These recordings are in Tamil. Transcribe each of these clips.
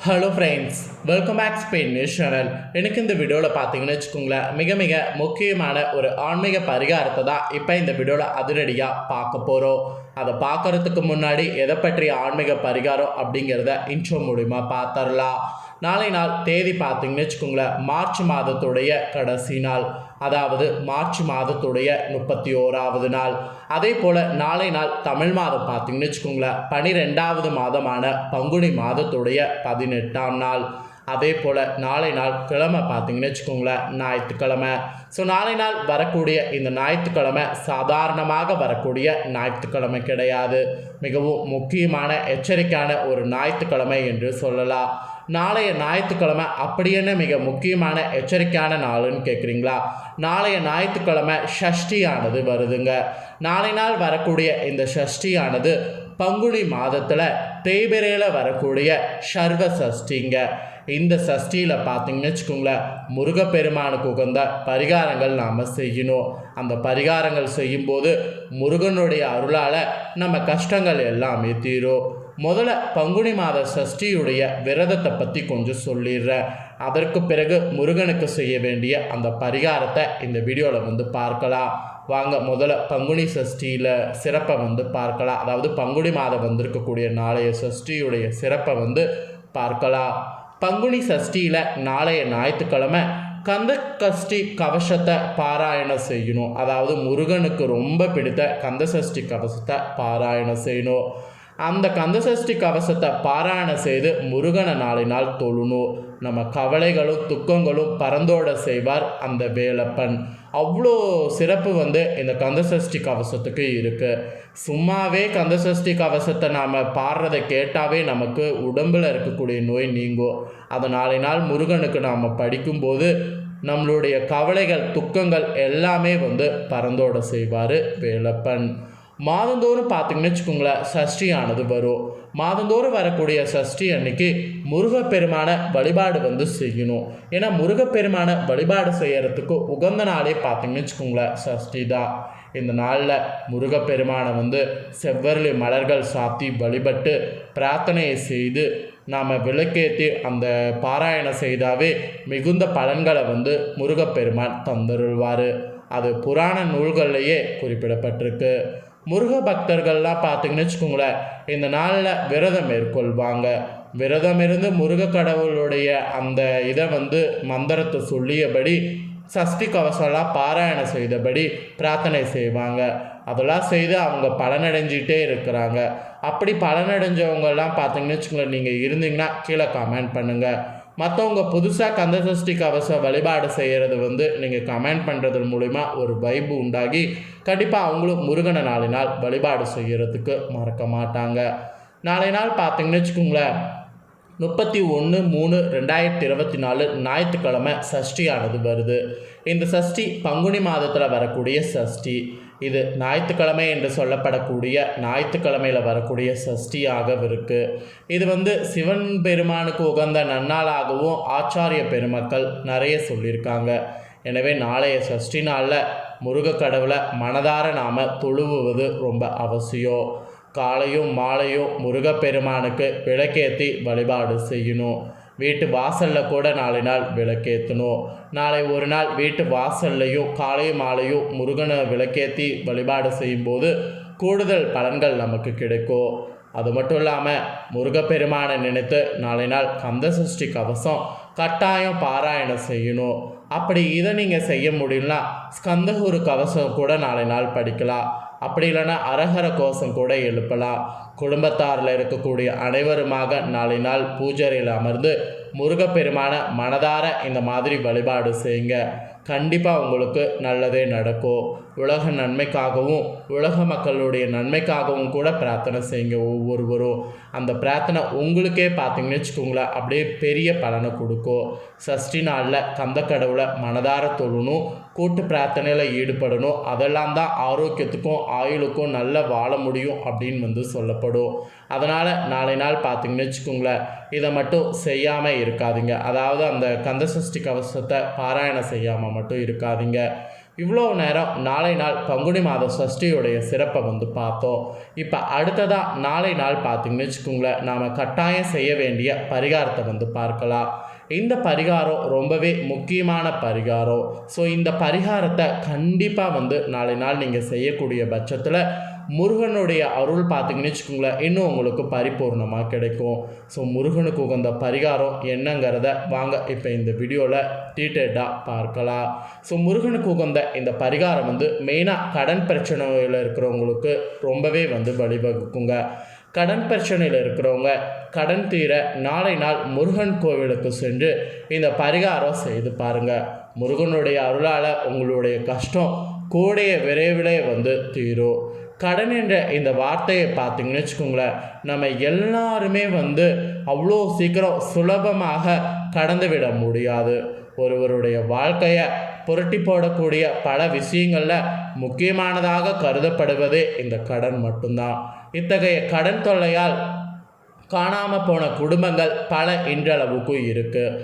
Hello friends welcome back Spain news channel எனக்கு இந்த வீடியோவில் பார்த்தீங்கன்னு வச்சுக்கோங்களேன் மிக மிக முக்கியமான ஒரு ஆன்மீக பரிகாரத்தை தான் இப்போ இந்த வீடியோவில் அதிரடியாக பார்க்க போகிறோம் அதை பார்க்கறதுக்கு முன்னாடி எதை பற்றிய ஆன்மீக பரிகாரம் அப்படிங்கிறத இன்ட்ரோ மூலிமா பார்த்துடலாம். நாளை நாள் தேதி பார்த்தீங்கன்னு வச்சுக்கோங்களேன் மார்ச் மாதத்துடைய கடைசி நாள். அதாவது மார்ச் மாதத்துடைய முப்பத்தி ஓராவது நாள். அதே போல் நாளை நாள் தமிழ் மாதம் பார்த்தீங்கன்னு வச்சுக்கோங்களேன் பனிரெண்டாவது மாதமான பங்குனி மாதத்துடைய பதினெட்டாம் நாள். அதே போல் நாளை நாள் கிழமை பார்த்தீங்கன்னு வச்சுக்கோங்களேன் ஞாயிற்றுக்கிழமை. ஸோ நாளை நாள் வரக்கூடிய இந்த ஞாயிற்றுக்கிழமை சாதாரணமாக வரக்கூடிய ஞாயிற்றுக்கிழமை கிடையாது. மிகவும் முக்கியமான எச்சரிக்கையான ஒரு ஞாயிற்றுக்கிழமை என்று சொல்லலாம். நாளைய ஞாயிற்றுக்கிழமை அப்படி என்ன மிக முக்கியமான எச்சரிக்கையான நாளுன்னு கேட்குறீங்களா நாளைய ஞாயிற்றுக்கிழமை ஷஷ்டியானது வருதுங்க. நாளை நாள் வரக்கூடிய இந்த ஷஷ்டியானது பங்குனி மாதத்தில் தேய்பிரையில் வரக்கூடிய சர்வ சஷ்டிங்க. இந்த சஷ்டியில் பார்த்தீங்கன்னு வச்சுக்கோங்களேன் முருகப்பெருமானுக்கு உகந்த பரிகாரங்கள் நாம் செய்யணும். அந்த பரிகாரங்கள் செய்யும்போது முருகனுடைய அருளால் நம்ம கஷ்டங்கள் எல்லாமே தீரும். முதல்ல பங்குனி மாத சஷ்டியுடைய விரதத்தை பற்றி கொஞ்சம் சொல்லிடுறேன். அதற்கு பிறகு முருகனுக்கு செய்ய வேண்டிய அந்த பரிகாரத்தை இந்த வீடியோவில் வந்து பார்க்கலாம். வாங்க முதல்ல பங்குனி சஷ்டியில் சிறப்பை வந்து பார்க்கலாம். அதாவது பங்குனி மாதம் வந்திருக்கக்கூடிய நாளைய சஷ்டியுடைய சிறப்பை வந்து பார்க்கலாம். பங்குனி சஷ்டியில் நாளைய ஞாயிற்றுக்கிழமை கந்த கஷ்டி கவசத்தை பாராயணம் செய்யணும். அதாவது முருகனுக்கு ரொம்ப பிடித்த கந்த சஷ்டி கவசத்தை பாராயணம் செய்யணும். அந்த கந்தசஷ்டி கவசத்தை பாராயணம் செய்து முருகனை நாளை நாள் தொழணும். நம்ம கவலைகளும் துக்கங்களும் பறந்தோட செய்வார் அந்த வேலப்பன். அவ்வளோ சிறப்பு வந்து இந்த கந்தசஷ்டி கவசத்துக்கு இருக்குது சும்மாவே கந்தசஷ்டி கவசத்தை நாம் பாடுறதை கேட்டாவே நமக்கு உடம்பில் இருக்கக்கூடிய நோய் நீங்கும். அதை நாளை நாள் முருகனுக்கு நாம் படிக்கும்போது நம்மளுடைய கவலைகள் துக்கங்கள் எல்லாமே வந்து பறந்தோட செய்வார் வேலப்பன். மாதந்தோறும் பார்த்தீங்கன்னு வச்சுக்கோங்களேன் சஷ்டியானது வரும். மாதந்தோறும் வரக்கூடிய சஷ்டி அன்னைக்கு முருகப்பெருமான வழிபாடு வந்து செய்யணும். ஏன்னா முருகப்பெருமான வழிபாடு செய்கிறதுக்கு உகந்த நாளே பார்த்தீங்கன்னு வச்சுக்கோங்களேன் சஷ்டி தான். இந்த நாளில் முருகப்பெருமானை வந்து செவ்வரளி மலர்கள் சாத்தி வழிபட்டு பிரார்த்தனையை செய்து நாம் விளக்கேற்றி அந்த பாராயணம் செய்தாவே மிகுந்த பலன்களை வந்து முருகப்பெருமான் தந்தருள்வார். அது புராண நூல்கள்லேயே குறிப்பிடப்பட்டிருக்கு. முருக பக்தர்கள்லாம் பார்த்தீங்கன்னு வச்சுக்கோங்களேன் இந்த நாளில் விரதம் மேற்கொள்வாங்க. விரதம் இருந்து முருக கடவுளுடைய அந்த இதை வந்து மந்திரத்தை சொல்லியபடி சஷ்டி கவசம்லாம் பாராயணம் செய்தபடி பிரார்த்தனை செய்வாங்க. அதெல்லாம் செய்து அவங்க பலனடைஞ்சிக்கிட்டே இருக்கிறாங்க. அப்படி பலனடைஞ்சவங்கெல்லாம் பார்த்தீங்கன்னு வச்சுக்கோங்களேன் நீங்கள் இருந்தீங்கன்னா கீழே கமெண்ட் பண்ணுங்கள் மற்றவங்க புதுசாக கந்தசஷ்டி கவச வழிபாடு செய்கிறது வந்து நீங்கள் கமெண்ட் பண்ணுறது மூலிமா ஒரு வைப்பு உண்டாகி கண்டிப்பாக அவங்களும் முருகனை நாளை நாள் வழிபாடு செய்கிறதுக்கு மறக்க மாட்டாங்க. நாளை நாள் பார்த்தீங்கன்னு வச்சுக்கோங்களேன் முப்பத்தி ஒன்று மூணு ரெண்டாயிரத்தி இருபத்தி நாலு ஞாயிற்றுக்கிழமை சஷ்டியானது வருது. இந்த சஷ்டி பங்குனி மாதத்தில் வரக்கூடிய சஷ்டி. இது ஞாயிற்றுக்கிழமை என்று சொல்லப்படக்கூடிய ஞாயிற்றுக்கிழமையில் வரக்கூடிய சஷ்டியாகவும் இருக்குது இது வந்து சிவன் பெருமானுக்கு உகந்த நன்னாளாகவும் ஆச்சாரிய பெருமக்கள் நிறைய சொல்லியிருக்காங்க. எனவே நாளைய சஷ்டி நாளில் முருக கடவுளை மனதார நாம் தொழுவுவது ரொம்ப அவசியம். காலையும் மாலையும் முருகப்பெருமானுக்கு விளக்கேற்றி வழிபாடு செய்யணும். வீட்டு வாசலில் கூட நாளை நாள் விளக்கேற்றணும் நாளை ஒரு நாள் வீட்டு வாசல்லையும் காலையும் மாலையும் முருகனை விளக்கேற்றி வழிபாடு செய்யும்போது கூடுதல் பலன்கள் நமக்கு கிடைக்கும். அது மட்டும் இல்லாமல் முருகப்பெருமானை நினைத்து நாளை நாள் கந்த சஷ்டி கவசம் கட்டாயம் பாராயணம் செய்யணும். அப்படி இதை நீங்கள் செய்ய முடியலனா ஸ்கந்தகுரு கவசம் கூட நாளை நாள் படிக்கலாம். அப்படி இல்லைன்னா அரகர கோஷம் கூட எழுப்பலாம். குடும்பத்தாரில் இருக்கக்கூடிய அனைவருமாக நாளை நாள் பூஜரையில் அமர்ந்து முருகப்பெருமான மனதார இந்த மாதிரி வழிபாடு செய்யுங்க. கண்டிப்பாக உங்களுக்கு நல்லதே நடக்கும். உலக நன்மைக்காகவும் உலக மக்களுடைய நன்மைக்காகவும் கூட பிரார்த்தனை செய்யுங்க ஒவ்வொருவரும். அந்த பிரார்த்தனை உங்களுக்கே பார்த்தீங்கன்னு வச்சுக்கோங்களேன் அப்படியே பெரிய பலனை கொடுக்கும் சஷ்டி நாளில் கந்த கடவுளை மனதார தொழணும் கூட்டு பிரார்த்தனையில் ஈடுபடணும். அதெல்லாம் தான் ஆரோக்கியத்துக்கும் ஆயுளுக்கும் நல்ல வாழ முடியும் அப்படின்னு வந்து சொல்லப்படும். அதனால் நாளை நாள் பார்த்தீங்கன்னு வச்சுக்கோங்களேன் இதை மட்டும் செய்யாமல் இருக்காதிங்க. அதாவது அந்த கந்த சஷ்டி கவசத்தை பாராயணம் செய்யாமல் மட்டும் இருக்காதிங்க. இவ்வளோ நேரம் நாளை நாள் பங்குனி மாத சஷ்டியுடைய சிறப்பை வந்து பார்த்தோம். இப்போ அடுத்ததாக நாளை நாள் பார்த்தீங்கன்னு வச்சுக்கோங்களேன் நாம் கட்டாயம் செய்ய வேண்டிய பரிகாரத்தை வந்து பார்க்கலாம். இந்த பரிகாரம் ரொம்பவே முக்கியமான பரிகாரம். ஸோ இந்த பரிகாரத்தை கண்டிப்பாக வந்து நாளை நாள் நீங்கள் செய்யக்கூடிய பட்சத்தில் முருகனுடைய அருள் பார்த்தீங்கன்னு வச்சுக்கோங்களேன் இன்னும் உங்களுக்கு பரிபூர்ணமாக கிடைக்கும். ஸோ முருகனுக்கு உகந்த பரிகாரம் என்னங்கிறத வாங்க இப்போ இந்த வீடியோவில் டீட்டெயில்டாக பார்க்கலாம். ஸோ முருகனுக்கு உகந்த இந்த பரிகாரம் வந்து மெயினாக கடன் பிரச்சனையில் இருக்கிறவங்களுக்கு ரொம்பவே வந்து வழிவகுக்குங்க. கடன் பிரச்சனையில் இருக்கிறவங்க கடன் தீர நாளை நாள் முருகன் கோவிலுக்கு சென்று இந்த பரிகாரம் செய்து பாருங்கள் முருகனுடைய அருளால் உங்களுடைய கஷ்டம் கூடிய விரைவிலே வந்து தீரும். கடன் என்ற இந்த வார்த்தையை பார்த்தீங்கன்னு வச்சுக்கோங்களேன் நம்ம எல்லாருமே வந்து அவ்வளோ சீக்கிரம் சுலபமாக கடந்து விட முடியாது. ஒருவருடைய வாழ்க்கையை புரட்டி போடக்கூடிய பல விஷயங்களில் முக்கியமானதாக கருதப்படுவதே இந்த கடன் மட்டும்தான். இத்தகைய கடன் தொல்லையால் காணாமல் போன குடும்பங்கள் பல இன்றளவுக்கும் இருக்குது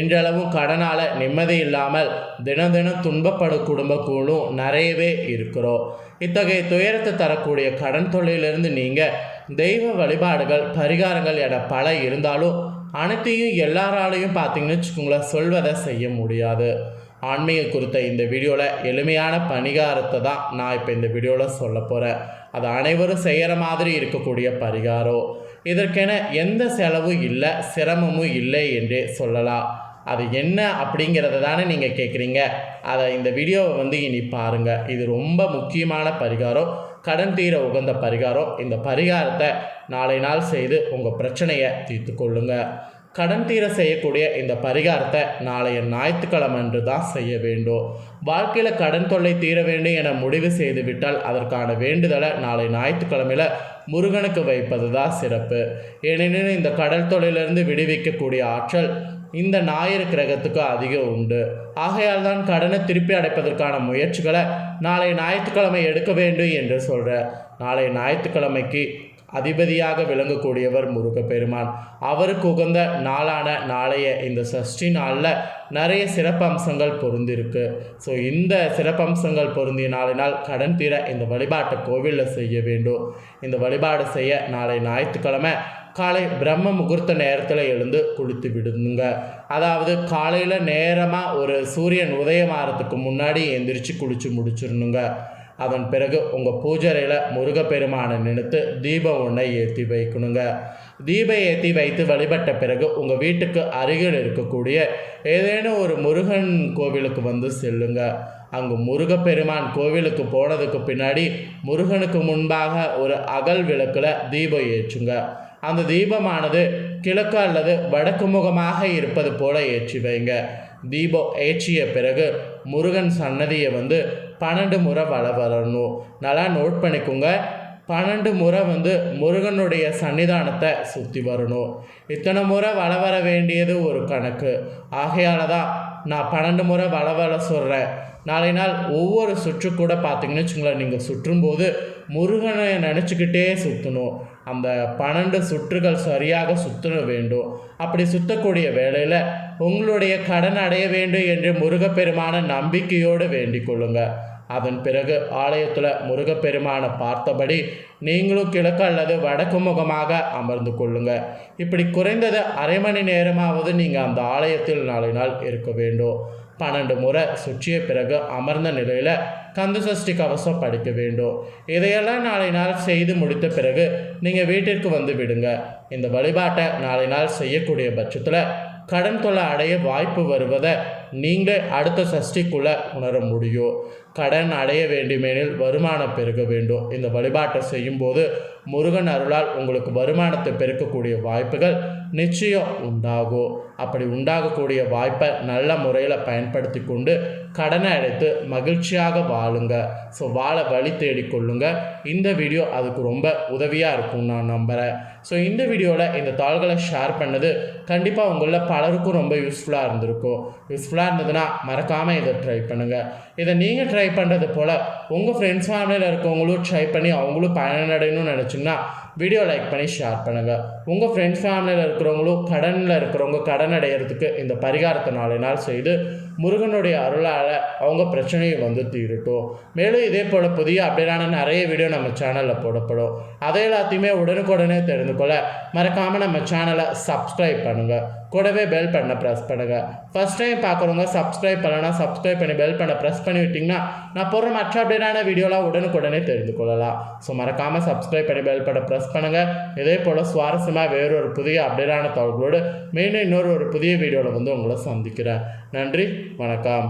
இன்றளவும் கடனால் நிம்மதி இல்லாமல் தினம் தினம் துன்பப்படும் குடும்பங்களும் நிறையவே இருக்கிறோம் இத்தகைய துயரத்தை தரக்கூடிய கடன் தொழிலிருந்து நீங்கள் தெய்வ வழிபாடுகள் பரிகாரங்கள் என பல இருந்தாலும் அனைத்தையும் எல்லாராலையும் பார்த்தீங்கன்னு வச்சுக்கோங்களேன் சொல்வதை செய்ய முடியாது. ஆன்மீக குறித்த இந்த வீடியோவில் எளிமையான பரிகாரத்தை தான் நான் இப்போ இந்த வீடியோவில் சொல்ல போகிறேன் அது அனைவரும் செய்கிற மாதிரி இருக்கக்கூடிய பரிகாரம். இதற்கென எந்த செலவும் இல்லை சிரமமும் இல்லை என்றே சொல்லலாம். அது என்ன அப்படிங்கிறத தானே நீங்கள் கேட்குறீங்க அதை இந்த வீடியோவை வந்து இனி பாருங்கள் இது ரொம்ப முக்கியமான பரிகாரம். கடன் தீர உகந்த பரிகாரம். இந்த பரிகாரத்தை நாளை நாள் செய்து உங்கள் பிரச்சனையை தீர்த்து கொள்ளுங்கள் கடன் தீர செய்யக்கூடிய இந்த பரிகாரத்தை நாளைய ஞாயிற்றுக்கிழமை அன்று தான் செய்ய வேண்டும். வாழ்க்கையில் கடன் தொல்லை தீர வேண்டும் என முடிவு செய்து விட்டால் அதற்கான வேண்டுதலை நாளை ஞாயிற்றுக்கிழமையில் முருகனுக்கு வைப்பது தான் சிறப்பு. ஏனெனில் இந்த கடல் தொழிலிருந்து விடுவிக்கக்கூடிய ஆற்றல் இந்த ஞாயிறு கிரகத்துக்கு அதிகம் உண்டு. ஆகையால் தான் கடனை திருப்பி அடைப்பதற்கான முயற்சிகளை நாளை ஞாயிற்றுக்கிழமை எடுக்க வேண்டும் என்று சொல்கிற நாளை ஞாயிற்றுக்கிழமைக்கு அதிபதியாக விளங்கக்கூடியவர் முருகப்பெருமான். அவருக்கு உகந்த நாளான நாளைய இந்த சஷ்டி நாளில் நிறைய சிறப்பம்சங்கள் பொருந்திருக்கு. ஸோ இந்த சிறப்பம்சங்கள் பொருந்திய நாளினால் கடன் தீர இந்த வழிபாட்டை கோவிலில் செய்ய வேண்டும். இந்த வழிபாடு செய்ய நாளை ஞாயிற்றுக்கிழமை காலை பிரம்ம முகூர்த்த நேரத்தில் எழுந்து குளித்து விடுங்க. அதாவது காலையில் நேரமாக ஒரு சூரியன் உதயமாகறதுக்கு முன்னாடி எந்திரிச்சு குளித்து முடிச்சிடணுங்க. அதன் பிறகு உங்கள் பூஜரையில் முருகப்பெருமானை நினைத்து தீபம் ஒன்றை ஏற்றி வைக்கணுங்க. தீபம் ஏற்றி வைத்து வழிபட்ட பிறகு உங்கள் வீட்டுக்கு அருகில் இருக்கக்கூடிய ஏதேனும் ஒரு முருகன் கோவிலுக்கு வந்து செல்லுங்க. அங்கு முருகப்பெருமான் கோவிலுக்கு போனதுக்கு பின்னாடி முருகனுக்கு முன்பாக ஒரு அகல் விளக்கில் தீபம் ஏற்றுங்க. அந்த தீபமானது கிழக்கு அல்லது வடக்கு முகமாக இருப்பது போல ஏற்றி வைங்க. தீபம் ஏற்றிய பிறகு முருகன் சன்னதியை வந்து பன்னெண்டு முறை வள வரணும் நல்லா நோட் பண்ணிக்கோங்க. பன்னெண்டு முறை வந்து முருகனுடைய சன்னிதானத்தை சுற்றி வரணும். இத்தனை முறை வள வர வேண்டியது ஒரு கணக்கு. ஆகையால் தான் நான் பன்னெண்டு முறை வள வர சொல்கிறேன் நாளை நாள் ஒவ்வொரு சுற்று கூட பார்த்தீங்கன்னு வச்சுங்களேன் நீங்கள் சுற்றும்போது முருகனை நினச்சிக்கிட்டே சுற்றணும் அந்த பன்னெண்டு சுற்றுகள் சரியாக சுற்ற வேண்டும். அப்படி சுற்றக்கூடிய வேளையில் உங்களுடைய கடன் அடைய வேண்டும் என்று முருகப்பெருமான நம்பிக்கையோடு வேண்டிக் கொள்ளுங்க. அதன் பிறகு ஆலயத்தில் முருகப்பெருமானை பார்த்தபடி நீங்களும் கிழக்கு அல்லது வடக்கு முகமாக அமர்ந்து கொள்ளுங்க. இப்படி குறைந்தது அரை மணி நேரமாவது நீங்கள் அந்த ஆலயத்தில் நாளை நாள் இருக்க வேண்டும். பன்னெண்டு முறை சுற்றிய பிறகு அமர்ந்த நிலையில் கந்த சஷ்டி கவசம் படிக்க வேண்டும். இதையெல்லாம் நாளை நாள் செய்து முடித்த பிறகு நீங்கள் வீட்டிற்கு வந்து விடுங்க. இந்த வழிபாட்டை நாளை நாள் செய்யக்கூடிய பட்சத்தில் கடன் தொல்லை அடைய வாய்ப்பு வருவதை நீங்களே அடுத்த சஷ்டிக்குள்ளே உணர முடியும். கடன் அடைய வேண்டுமெனில் வருமானம் பெருக வேண்டும். இந்த வழிபாட்டை செய்யும்போது முருகன் அருளால் உங்களுக்கு வருமானத்தை பெருக்கக்கூடிய வாய்ப்புகள் நிச்சயம் உண்டாகும் அப்படி உண்டாகக்கூடிய வாய்ப்பை நல்ல முறையில் பயன்படுத்தி கொண்டு கடனை அடைத்து மகிழ்ச்சியாக வாழுங்க. ஸோ வாழ வழி தேடிக்கொள்ளுங்க இந்த வீடியோ அதுக்கு ரொம்ப உதவியாக இருக்கும் நான் நம்புகிறேன் ஸோ இந்த வீடியோவில் இந்த தாள்களை ஷேர் பண்ணது கண்டிப்பாக உங்களில் பலருக்கும் ரொம்ப யூஸ்ஃபுல்லாக இருந்திருக்கும். யூஸ்ஃபுல்லாக இருந்ததுன்னா மறக்காமல் இதை ட்ரை பண்ணுங்கள் இதை நீங்கள் ட்ரை பண்ணுறது போல் உங்கள் ஃப்ரெண்ட்ஸ் ஃபேமிலியில் இருக்கவங்களும் ட்ரை பண்ணி அவங்களும் பயனடையணும்னு நினச்சிங்கன்னா வீடியோ லைக் பண்ணி ஷேர் பண்ணுங்கள் உங்கள் ஃப்ரெண்ட்ஸ் ஃபேமிலியில் இருக்கிறவங்களும் கடனில் இருக்கிறவங்க கடன் அடையிறதுக்கு இந்த பரிகாரத்தை நாலு நாள் செய்து முருகனுடைய அருளால் அவங்க பிரச்சனையும் வந்து தீரட்டும். மேலும் இதே போல் புதிய அப்டேட்டான நிறைய வீடியோ நம்ம சேனலில் போடப்படும். அதை எல்லாத்தையுமே உடனுக்குடனே தெரிந்து கொள்ள மறக்காமல் நம்ம சேனலை சப்ஸ்கிரைப் பண்ணுங்கள் கூடவே பெல் பண்ண ப்ரெஸ் பண்ணுங்கள் ஃபஸ்ட் டைம் பார்க்குறவங்க சப்ஸ்கிரைப் பண்ணலன்னா சப்ஸ்கிரைப் பண்ணி பெல் பண்ண ப்ரெஸ் பண்ணி விட்டிங்கன்னா நான் போடுற மற்ற அப்படியான வீடியோலாம் உடனுக்குடனே தெரிந்து கொள்ளலாம். ஸோ மறக்காமல் சப்ஸ்கிரைப் பண்ணி பெல் பண்ண ப்ரெஸ் பண்ணுங்கள் இதே போல் சுவாரஸ்யமாக வேறொரு புதிய அப்டேட்டான தகவலோடு மீண்டும் இன்னொரு ஒரு புதிய வீடியோவில் வந்து உங்களை சந்திக்கிறேன். நன்றி. வணக்கம்